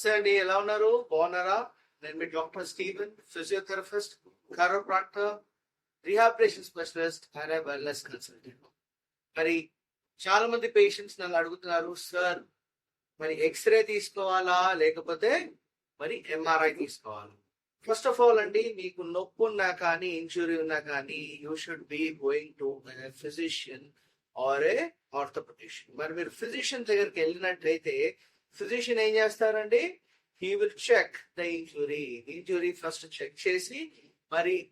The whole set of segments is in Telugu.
నమస్తే అండి ఎలా ఉన్నారు? బాగున్నారా? నేను మీ doctor Steven physiotherapist chiropractor rehabilitation specialist and wellness consultant మరి చాలా మంది పేషెంట్స్ నన్ను అడుగుతున్నారు సార్ మరి ఎక్స్రే తీసుకోవాలా? లేకపోతే మరి ఎంఆర్ఐ తీసుకోవాలా? ఫస్ట్ ఆఫ్ ఆల్ అండి మీకు నొప్పి ఉన్నా కానీ ఇంజురీ ఉన్నా కానీ you should be going to physician or a orthopedician మరి మీరు ఫిజిషియన్ దగ్గరికి వెళ్ళినట్లయితే ఫిజిషియన్ ఏం చేస్తారండి he will check the injury injury first check చేసి మరి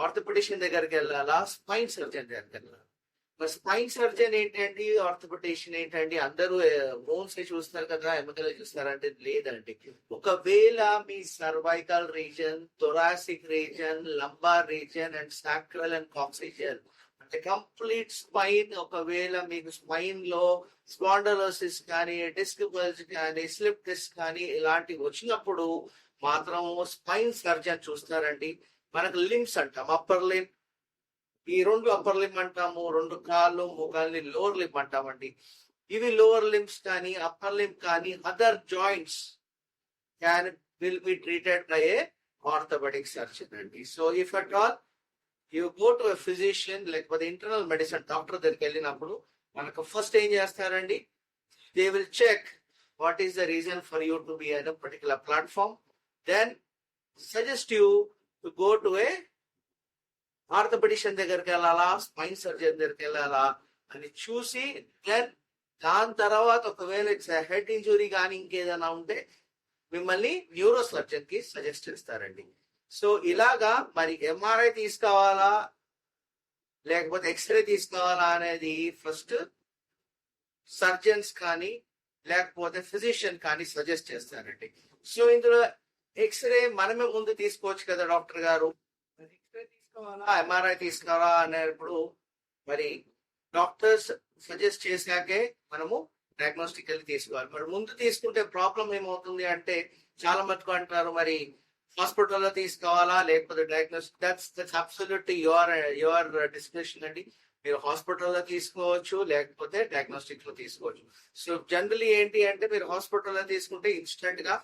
ఆర్థోపెడిషన్ దగ్గరికి వెళ్ళాలా? స్పైన్ సర్జన్ దగ్గరికి వెళ్ళాలా? మరి స్పైన్ సర్జన్ ఏంటండి? ఆర్థోపెడిషన్ ఏంటండి? అందరూ బోన్స్ చూస్తారు కదా ఎముకలు చూస్తారంటే లేదండి. ఒకవేళ మీ cervical region thoracic region lumbar region and sacral and coccygeal complete spine ఒకవేళ మీకు స్పైన్లో స్పాండలోసిస్ కానీ డిస్క్ బల్జ్ కానీ స్లిప్ డిస్క్ కానీ ఇలాంటివి వచ్చినప్పుడు మాత్రం స్పైన్ సర్జన్ చూస్తారండి. మనకు లిమ్స్ అంటాం అప్పర్ లిమ్ ఈ రెండు అప్పర్ లిమ్ అంటాము రెండు కాళ్ళు ముఖాల్ని లోవర్ లిమ్ అంటామండి. ఇవి లోవర్ లిమ్స్ కానీ అప్పర్ లిమ్ కానీ other joints can will be treated by a orthopedic surgeon అండి. So if at all you go to physician లేకపోతే ఇంటర్నల్ మెడిసిన్ డాక్టర్ దగ్గరికి వెళ్ళినప్పుడు మనకు ఫస్ట్ ఏం చేస్తారండి? They will check what is the reason for you to be on particular platform then suggest you to go to a orthopedician దగ్గరికి వెళ్ళాలా స్పైన్ సర్జన్ దగ్గరికి వెళ్ళాలా అని చూసి దెన్ దాని తర్వాత ఒకవేళ ఇట్స్ హెడ్ ఇంజురీ కానీ ఇంకేదైనా ఉంటే మిమ్మల్ని న్యూరో సర్జన్కి సజెస్ట్ చేస్తారండి. సో ఇలాగా మరి ఎంఆర్ఐ తీసుకోవాలా? లేకపోతే ఎక్స్రే తీసుకోవాలా అనేది ఫస్ట్ సర్జన్స్ కానీ లేకపోతే ఫిజిషియన్ కానీ సజెస్ట్ చేస్తారండి. సో ఇందులో ఎక్స్రే మనమే ముందు తీసుకోవచ్చు కదా డాక్టర్ గారు? ఎక్స్రే తీసుకోవాలా? ఎంఆర్ఐ తీసుకోవాలా అనేప్పుడు మరి డాక్టర్స్ సజెస్ట్ చేశాకే మనము డయాగ్నోస్టిక్ వెళ్ళి తీసుకోవాలి. మరి ముందు తీసుకుంటే ప్రాబ్లం ఏమవుతుంది అంటే చాలా మటుకు అంటారు మరి హాస్పిటల్లో తీసుకోవాలా లేకపోతే diagnostic that's that's absolute your your description అండి. మీరు హాస్పిటల్లో తీసుకోవచ్చు లేకపోతే డయాగ్నోస్టిక్లో తీసుకోవచ్చు. సో జనరలీ ఏంటి అంటే మీరు హాస్పిటల్లో తీసుకుంటే ఇన్స్టెంట్గా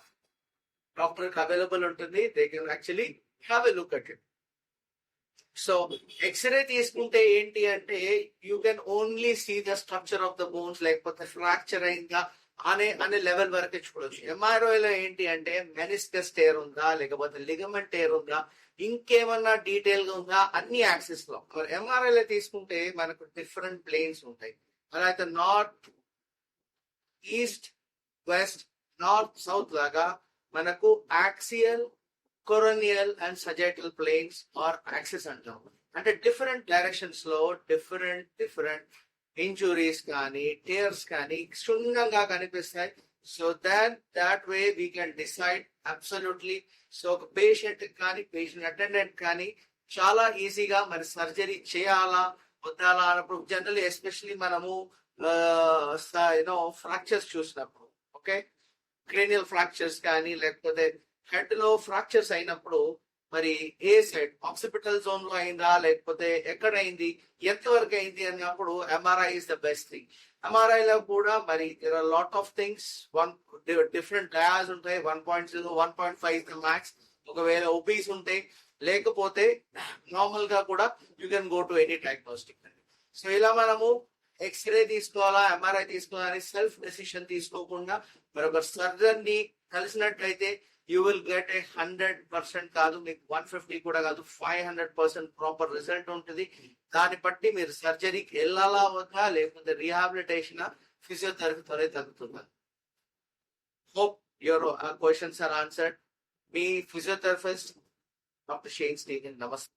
డాక్టర్ అవైలబుల్ ఉంటుంది. They can actually have a look at it so X-ray తీసుకుంటే ఏంటి అంటే you can only see the structure of the bones లేకపోతే ఫ్రాక్చర్ అయిందా అనే అనే లెవెల్ వరకు చూడొచ్చు ఎంఆర్ఓలో ఏంటి అంటే మెనిస్కస్ టేర్ ఉందా లేకపోతే లిగమెంట్ టేర్ ఉందా ఇంకేమన్నా డీటెయిల్గా ఉందా అన్ని యాక్సెస్లో. ఎంఆర్ఐలో తీసుకుంటే మనకు డిఫరెంట్ ప్లేన్స్ ఉంటాయి. అలాగే north east west north south లాగా మనకు axial coronal and sagittal planes or axes అంటాం. అంటే డిఫరెంట్ డైరెక్షన్స్లో డిఫరెంట్ డిఫరెంట్ ఇంజురీస్ కానీ టేర్స్ కానీ క్షుణ్ణంగా కనిపిస్తాయి. So that that way we can decide absolutely so ఒక పేషెంట్ కానీ పేషెంట్ అటెండెంట్ కానీ చాలా ఈజీగా మరి సర్జరీ చేయాలా వద్దాలా అన్నప్పుడు జనరల్లీ ఎస్పెషలీ మనము యూనో ఫ్రాక్చర్స్ చూసినప్పుడు ఓకే క్రేనియల్ ఫ్రాక్చర్స్ కానీ లేకపోతే హెడ్లో ఫ్రాక్చర్స్ అయినప్పుడు మరి ఏ సైడ్ ఆక్సిపిటల్ జోన్లో అయిందా? లేకపోతే ఎక్కడ అయింది ఎంత వరకు అయింది అన్నప్పుడు MRI is the best thing MRI లో కూడా మరి lot of things one different dais ఉంటాయి. One point zero one point five max ఒకవేళ ఓపీస్ ఉంటే లేకపోతే నార్మల్గా కూడా you can go to any diagnostic so ఇలా మనము ఎక్స్రే తీసుకోవాలా? ఎంఆర్ఐ తీసుకోవాలని సెల్ఫ్ డెసిషన్ తీసుకోకుండా మరొక సర్జన్ని కలిసినట్లయితే you will get a hundred percent కాదు మీకు వన్ ఫిఫ్టీ కూడా కాదు five hundred percent proper result ఉంటుంది. దాన్ని బట్టి మీరు సర్జరీకి వెళ్ళాలా వద్దా లేకపోతే రీహాబిలిటేషన్ ఫిజియోథెరపీ త్వరే తగ్గుతుందా hope your questions are answered me physiotherapist doctor Shane Steven నమస్తే.